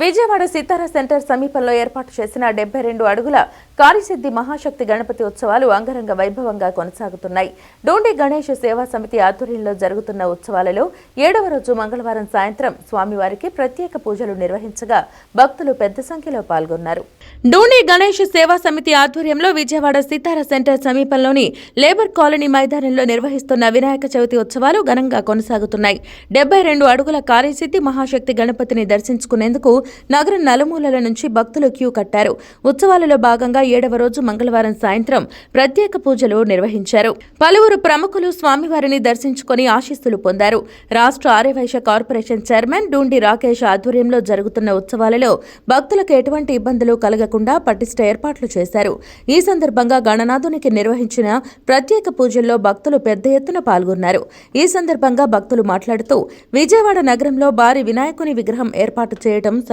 Vijayawada Sitara centre సమీపంలో ఏర్పాటు చేసిన డెబ్బై రెండు అడుగుల కారిసిద్ధి మహాశక్తి గణపతి ఉత్సవాలు అంగరంగ వైభవంగా కొనసాగుతున్నాయి. డోండి గణేష్ సేవా సమితి ఆధ్వర్యంలో జరుగుతున్న ఉత్సవాలలో ఏడవ రోజు మంగళవారం సాయంత్రం స్వామివారికి ప్రత్యేక పూజలు నిర్వహించగా భక్తులు పెద్ద సంఖ్యలో పాల్గొన్నారు. డోండి గణేష్ సేవా సమితి ఆధ్వర్యంలో విజయవాడ సితార సెంటర్ సమీపంలోని లేబర్ కాలనీ మైదానంలో నిర్వహిస్తున్న వినాయక చవితి ఉత్సవాలు ఘనంగా కొనసాగుతున్నాయి. డెబ్బై రెండు అడుగుల కార్యసిద్ధి మహాశక్తి గణపతిని దర్శించుకునేందుకు నగరం నలుమూలల నుంచి భక్తులు క్యూ కట్టారు. ఉత్సవాలలో భాగంగా ఏడవ రోజు మంగళవారం సాయంత్రం ప్రత్యేక పూజలు నిర్వహించారు. పలువురు ప్రముఖులు స్వామివారిని దర్శించుకుని ఆశీస్సులు పొందారు. రాష్ట్ర ఆర్యవైశ్య కార్పొరేషన్ చైర్మన్ డూండి రాకేష్ ఆధ్వర్యంలో జరుగుతున్న ఉత్సవాలలో భక్తులకు ఎటువంటి ఇబ్బందులు కలగకుండా పటిష్ట ఏర్పాట్లు చేశారు. ఈ సందర్భంగా గణనాథునికి నిర్వహించిన ప్రత్యేక పూజల్లో భక్తులు పెద్ద ఎత్తున పాల్గొన్నారు. ఈ సందర్భంగా భక్తులు మాట్లాడుతూ విజయవాడ నగరంలో భారీ వినాయకుని విగ్రహం ఏర్పాటు చేయడం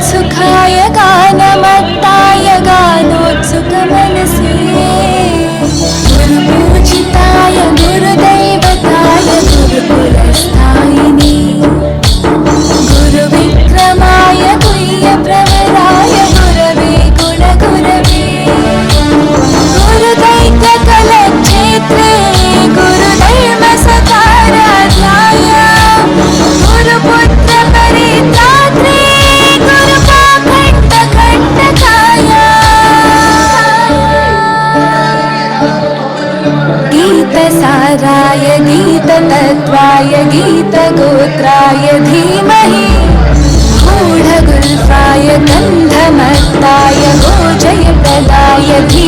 と गीतगोत्राय धीमहि गूढगुल्फाय गन्धमत्ताय गोजयप्रदाय धीमहि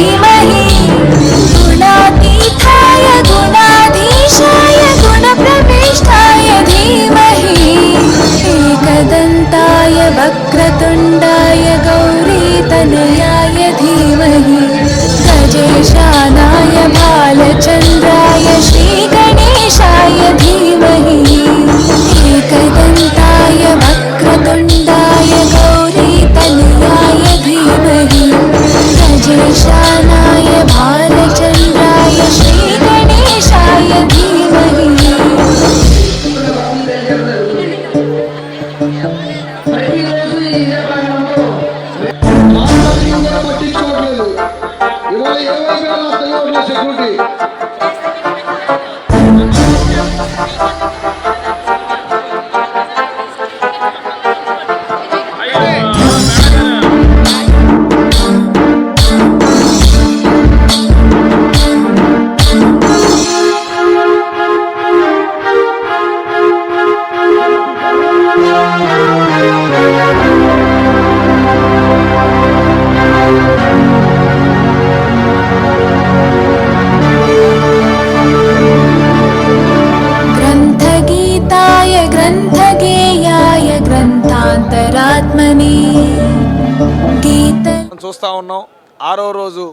చూస్తూ ఉన్నాం ఆరో రోజు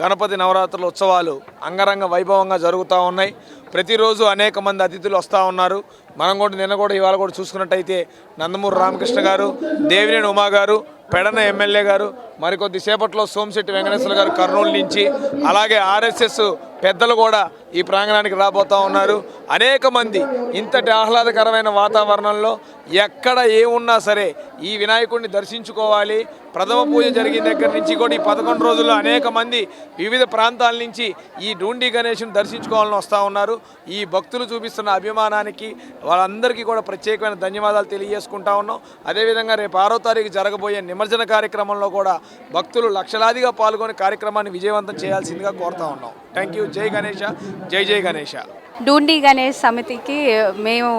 గణపతి నవరాత్రుల ఉత్సవాలు అంగరంగ వైభవంగా జరుగుతూ ఉన్నాయి. ప్రతిరోజు అనేక మంది అతిథులు వస్తూ ఉన్నారు. మనం కూడా నిన్న కూడా ఇవాళ కూడా చూసుకున్నట్టయితే నందమూరి రామకృష్ణ గారు దేవినేని ఉమా గారు పెడన ఎమ్మెల్యే గారు మరికొద్దిసేపట్లో సోమశెట్టి వెంకటేశ్వర గారు కర్నూలు నుంచి అలాగే ఆర్ఎస్ఎస్ పెద్దలు కూడా ఈ ప్రాంగణానికి రాబోతూ ఉన్నారు. అనేక మంది ఇంతటి ఆహ్లాదకరమైన వాతావరణంలో ఎక్కడ ఏమున్నా సరే ఈ వినాయకుడిని దర్శించుకోవాలి ప్రథమ పూజ జరిగిన దగ్గర నుంచి కూడా ఈ పదకొండు రోజుల్లో అనేక మంది వివిధ ప్రాంతాల నుంచి ఈ డూండి గణేష్ని దర్శించుకోవాలని వస్తూ ఉన్నారు. ఈ భక్తులు చూపిస్తున్న అభిమానానికి వాళ్ళందరికీ కూడా ప్రత్యేకమైన ధన్యవాదాలు తెలియజేసుకుంటా ఉన్నాం. అదేవిధంగా రేపు ఆరో తారీఖు జరగబోయే నిమజ్జన కార్యక్రమంలో కూడా భక్తులు లక్షలాదిగా పాల్గొని కార్యక్రమాన్ని విజయవంతం చేయాల్సిందిగా కోరుతా ఉన్నాం. థ్యాంక్ యూ జై గణేష. జై జై గణేష. డూండి గణేష్ సమితికి మేము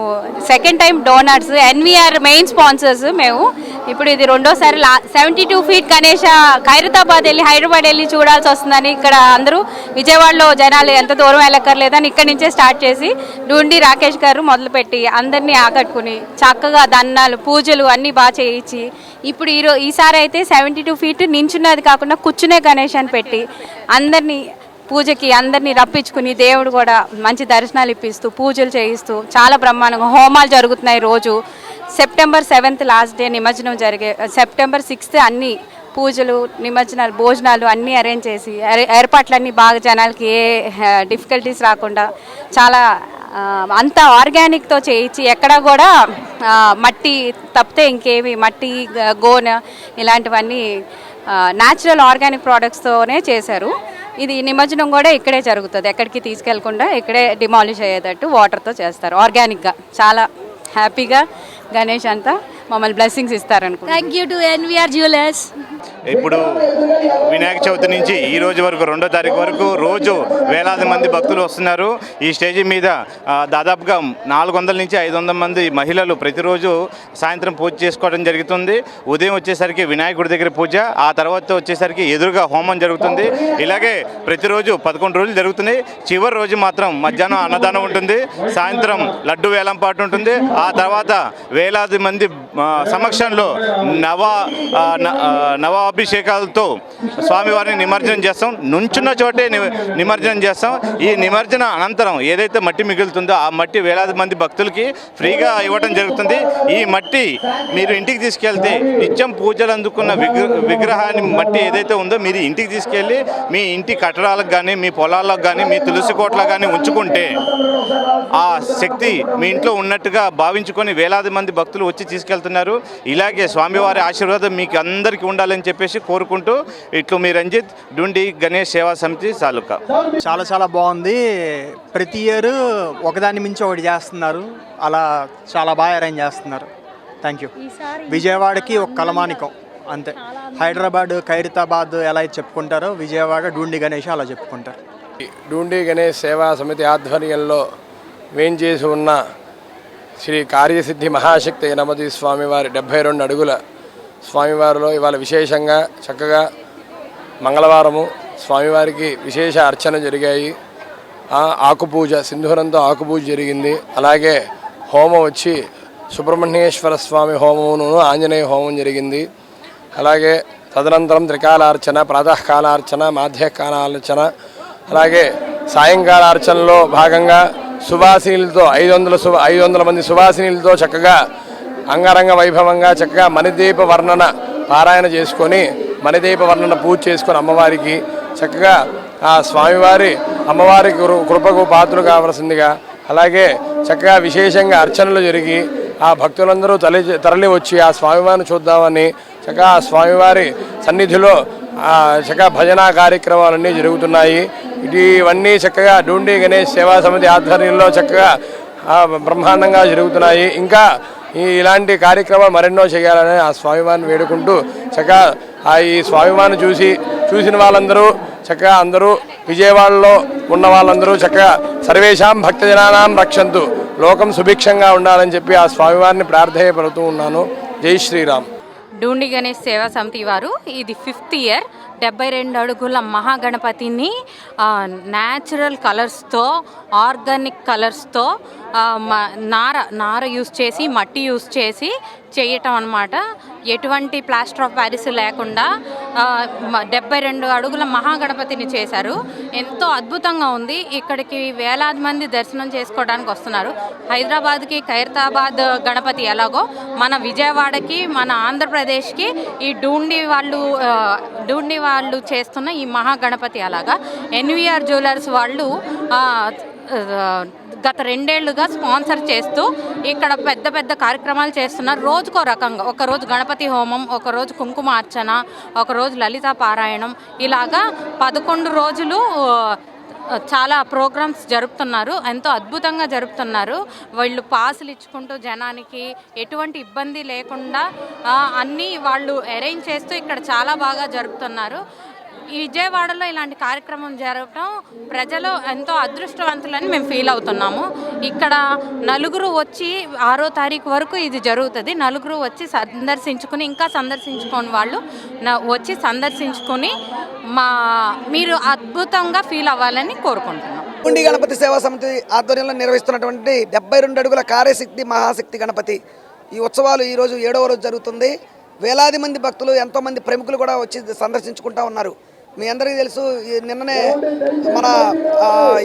second time donors NVR main sponsors మేము. ఇప్పుడు ఇది రెండోసారి లా seventy two feet Ganesha Khairatabad వెళ్ళి హైదరాబాద్ వెళ్ళి చూడాల్సి వస్తుందని ఇక్కడ అందరూ విజయవాడలో జనాలు ఎంత దూరం వెళ్ళక్కర్లేదని ఇక్కడి నుంచే స్టార్ట్ చేసి డూండి రాకేష్ గారు మొదలుపెట్టి అందరినీ ఆకట్టుకుని చక్కగా దన్నాలు పూజలు అన్నీ బాగా చేయించి ఇప్పుడు ఈరో ఈసారి అయితే సెవెంటీ టూ ఫీట్ నించున్నది కాకుండా కూర్చునే గణేష్ అని పెట్టి అందరినీ పూజకి అందరినీ రప్పించుకుని దేవుడు కూడా మంచి దర్శనాలు ఇప్పిస్తూ పూజలు చేయిస్తూ చాలా బ్రహ్మాండంగా హోమాలు జరుగుతున్నాయి రోజు. సెప్టెంబర్ సెవెంత్ లాస్ట్ డే నిమజ్జనం జరిగే సెప్టెంబర్ సిక్స్త్ అన్ని పూజలు నిమజ్జనాలు భోజనాలు అన్నీ అరేంజ్ చేసి ఏర్పాట్లన్నీ బాగా జనాలకి ఏ డిఫికల్టీస్ రాకుండా చాలా అంతా ఆర్గానిక్తో చేయించి ఎక్కడ కూడా మట్టి తప్పితే ఇంకేమి మట్టి గోన ఇలాంటివన్నీ న్యాచురల్ ఆర్గానిక్ ప్రోడక్ట్స్తోనే చేశారు. ఇది నిమజ్జనం కూడా ఇక్కడే జరుగుతుంది. ఎక్కడికి తీసుకెళ్ళకుండా ఇక్కడే డిమాలిష్ అయ్యేటట్టు వాటర్తో చేస్తారు. ఆర్గానిక్గా చాలా హ్యాపీగా గణేష్ అంతా మమ్మల్ని blessings ఇస్తారనుకో thank you to NVR jewellers ఇప్పుడు వినాయక చవితి నుంచి ఈ రోజు వరకు రెండో తారీఖు వరకు రోజు వేలాది మంది భక్తులు వస్తున్నారు. ఈ స్టేజ్ మీద దాదాపుగా నాలుగు వందల నుంచి ఐదు వందల మంది మహిళలు ప్రతిరోజు సాయంత్రం పూజ చేసుకోవడం జరుగుతుంది. ఉదయం వచ్చేసరికి వినాయకుడి దగ్గర పూజ ఆ తర్వాత వచ్చేసరికి ఎదురుగా హోమం జరుగుతుంది. ఇలాగే ప్రతిరోజు పదకొండు రోజులు జరుగుతుంది. చివరి రోజు మాత్రం మధ్యాహ్నం అన్నదానం ఉంటుంది. సాయంత్రం లడ్డు వేలం పాటు ఉంటుంది. ఆ తర్వాత వేలాది మంది సమక్షంలో నవ నవా న- స్వామివారిని నిమజ్జనం చేస్తాం. నుంచున్న చోటే నిమజ్జనం చేస్తాం. ఈ నిమజ్జన అనంతరం ఏదైతే మట్టి మిగులుతుందో ఆ మట్టి వేలాది మంది భక్తులకి ఫ్రీగా ఇవ్వడం జరుగుతుంది. ఈ మట్టి మీరు ఇంటికి తీసుకెళ్తే నిత్యం పూజలు అందుకున్న విగ్రహాన్ని మట్టి ఏదైతే ఉందో మీరు ఇంటికి తీసుకెళ్ళి మీ ఇంటి కట్టడాలకు కానీ మీ పొలాలకు కానీ మీ తులసి కోట్లకు కానీ ఉంచుకుంటే ఆ శక్తి మీ ఇంట్లో ఉన్నట్టుగా భావించుకొని వేలాది మంది భక్తులు వచ్చి తీసుకెళ్తున్నారు. ఇలాగే స్వామివారి ఆశీర్వాదం మీకు అందరికీ ఉండాలని చెప్పి చెప్పేసి కోరుకుంటూ ఇట్లు మీ రంజిత్ డుండి గణేష్ సేవా సమితి తాలూకా. చాలా చాలా బాగుంది. ప్రతి ఇయర్ ఒకదాని మించి ఒకటి చేస్తున్నారు. అలా చాలా బాగా అరేంజ్ చేస్తున్నారు. థ్యాంక్ యూ విజయవాడకి ఒక కలమానికం. అంతే. హైదరాబాద్ ఖైరతాబాద్ ఎలా అయితే చెప్పుకుంటారో విజయవాడ డూండి గణేష్ అలా చెప్పుకుంటారు. డూండి గణేష్ సేవా సమితి ఆధ్వర్యంలో వేంచేసి ఉన్న శ్రీ కార్యసిద్ధి మహాశక్తి గణపతి స్వామివారి డెబ్భై రెండు అడుగుల స్వామివారిలో ఇవాళ విశేషంగా చక్కగా మంగళవారము స్వామివారికి విశేష అర్చన జరిగాయి. ఆకుపూజ సింధూరంతో ఆకుపూజ జరిగింది. అలాగే హోమం వచ్చి సుబ్రహ్మణ్యేశ్వర స్వామి హోమమును ఆంజనేయ హోమం జరిగింది. అలాగే తదనంతరం త్రికాలార్చన ప్రాతకాలార్చన మాధ్యకాలార్చన. అలాగే సాయంకాల అర్చనలో భాగంగా సువాసినీలతో ఐదు వందల సు ఐదు వందల మంది సువాసినీలతో చక్కగా అంగరంగ వైభవంగా చక్కగా మణిదీప వర్ణన పారాయణ చేసుకొని మణిదీప వర్ణన పూజ చేసుకొని అమ్మవారికి చక్కగా ఆ స్వామివారి అమ్మవారి కృపకు పాత్రలు కావలసిందిగా అలాగే చక్కగా విశేషంగా అర్చనలు జరిగి ఆ భక్తులందరూ తరలి తరలి వచ్చి ఆ స్వామివారిని చూద్దామని చక్కగా ఆ స్వామివారి సన్నిధిలో ఆ చక్కగా భజన కార్యక్రమాలన్నీ జరుగుతున్నాయి. ఇవన్నీ చక్కగా డూండి గణేష్ సేవా సమితి ఆధ్వర్యంలో చక్కగా బ్రహ్మాండంగా జరుగుతున్నాయి. ఇంకా ఈ ఇలాంటి కార్యక్రమాలు మరెన్నో చేయాలని ఆ స్వామివారిని వేడుకుంటూ చక్కగా ఆ ఈ స్వామివారిని చూసి చూసిన వాళ్ళందరూ చక్కగా అందరూ విజయవాడలో ఉన్న వాళ్ళందరూ చక్కగా సర్వేషాం భక్తజనానాం రక్షంతు లోకం సుభిక్షంగా ఉండాలని చెప్పి ఆ స్వామివారిని ప్రార్థయపడుతూ ఉన్నాను. జై శ్రీరామ్. డూండి గణేష్ సేవా సమితి వారు ఇది ఫిఫ్త్ ఇయర్. డెబ్బై రెండు అడుగుల మహాగణపతిని న్యాచురల్ కలర్స్తో ఆర్గానిక్ కలర్స్తో నార నార యూస్ చేసి మట్టి యూస్ చేసి చేయటం అనమాట ఎటువంటి ప్లాస్టర్ ఆఫ్ ప్యారిస్ లేకుండా డెబ్బై రెండు అడుగుల మహాగణపతిని చేశారు. ఎంతో అద్భుతంగా ఉంది. ఇక్కడికి వేలాది మంది దర్శనం చేసుకోవడానికి వస్తున్నారు. హైదరాబాద్కి ఖైరతాబాద్ గణపతి ఎలాగో మన విజయవాడకి మన ఆంధ్రప్రదేశ్కి ఈ డూండి వాళ్ళు డూండి వాళ్ళు చేస్తున్న ఈ మహాగణపతి అలాగా. ఎన్విఆర్ జ్యువెలర్స్ వాళ్ళు గత రెండేళ్ళుగా స్పాన్సర్ చేస్తూ ఇక్కడ పెద్ద పెద్ద కార్యక్రమాలు చేస్తున్నారు. రోజుకో రకంగా ఒకరోజు గణపతి హోమం ఒకరోజు కుంకుమార్చన ఒకరోజు లలిత పారాయణం. ఇలాగా పదకొండు రోజులు చాలా ప్రోగ్రామ్స్ జరుపుతున్నారు. ఎంతో అద్భుతంగా జరుపుతున్నారు. వాళ్ళు పాసులు ఇచ్చుకుంటూ జనానికి ఎటువంటి ఇబ్బంది లేకుండా అన్నీ వాళ్ళు అరేంజ్ చేస్తూ ఇక్కడ చాలా బాగా జరుపుతున్నారు. ఈ విజయవాడలో ఇలాంటి కార్యక్రమం జరగటం ప్రజలు ఎంతో అదృష్టవంతులని మేము ఫీల్ అవుతున్నాము. ఇక్కడ నలుగురు వచ్చి ఆరో తారీఖు వరకు ఇది జరుగుతుంది. నలుగురు వచ్చి సందర్శించుకుని ఇంకా సందర్శించుకోని వాళ్ళు వచ్చి సందర్శించుకుని మా మీరు అద్భుతంగా ఫీల్ అవ్వాలని కోరుకుంటున్నాం. ఉండి గణపతి సేవా సమితి ఆధ్వర్యంలో నిర్వహిస్తున్నటువంటి డెబ్బై రెండు అడుగుల కార్యశక్తి మహాశక్తి గణపతి ఈ ఉత్సవాలు ఈరోజు ఏడవ రోజు జరుగుతుంది. వేలాది మంది భక్తులు ఎంతోమంది ప్రముఖులు కూడా వచ్చి సందర్శించుకుంటా ఉన్నారు. మీ అందరికీ తెలుసు ఈ నిన్ననే మన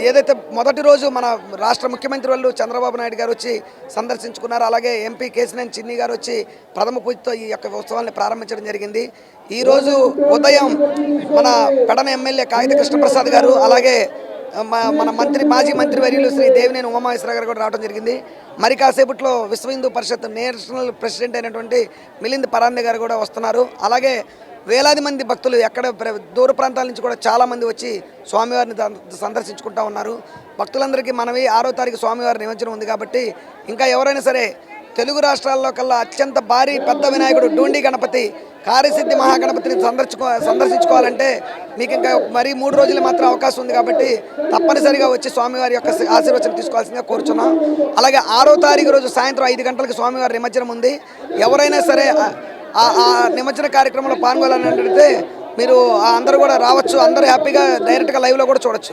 ఏదైతే మొదటి రోజు మన రాష్ట్ర ముఖ్యమంత్రి వాళ్ళు చంద్రబాబు నాయుడు గారు వచ్చి సందర్శించుకున్నారు అలాగే ఎంపీ కేసినేని చిన్ని గారు వచ్చి ప్రథమ పూజతో ఈ యొక్క ఉత్సవాన్ని ప్రారంభించడం జరిగింది. ఈరోజు ఉదయం మన పెడన ఎమ్మెల్యే కాగిత కృష్ణప్రసాద్ గారు అలాగే మన మంత్రి మాజీ మంత్రి వర్యులు శ్రీ దేవినేని ఉమామహేశ్వర గారు కూడా రావడం జరిగింది. మరి కాసేపట్లో విశ్వ హిందూ పరిషత్ నేషనల్ ప్రెసిడెంట్ అయినటువంటి మిలింద్ పరాందే గారు కూడా వస్తున్నారు. అలాగే వేలాది మంది భక్తులు ఎక్కడ ప్ర- దూర ప్రాంతాల నుంచి కూడా చాలామంది వచ్చి స్వామివారిని సందర్శించుకుంటా ఉన్నారు. భక్తులందరికీ మనవి ఆరో తారీఖు స్వామివారి నిమజ్జనం ఉంది కాబట్టి ఇంకా ఎవరైనా సరే తెలుగు రాష్ట్రాల్లో కల్లా అత్యంత భారీ పెద్ద వినాయకుడు డూండి గణపతి కార్యసిద్ధి మహాగణపతిని సందర్శించుకో సందర్శించుకోవాలంటే మీకు ఇంకా మరీ మూడు రోజులు మాత్రం అవకాశం ఉంది కాబట్టి తప్పనిసరిగా వచ్చి స్వామివారి యొక్క ఆశీర్వచనం తీసుకోవాల్సిందిగా కోరుచున్నాం. అలాగే ఆరో తారీఖు రోజు సాయంత్రం ఐదు గంటలకు స్వామివారి నిమజ్జనం ఉంది. ఎవరైనా సరే ఆ- ఆ నిమజ్జన కార్యక్రమంలో పాల్గొనాలని అంటే మీరు ఆ అందరూ కూడా రావచ్చు అందరూ హ్యాపీగా డైరెక్ట్గా లైవ్లో కూడా చూడొచ్చు.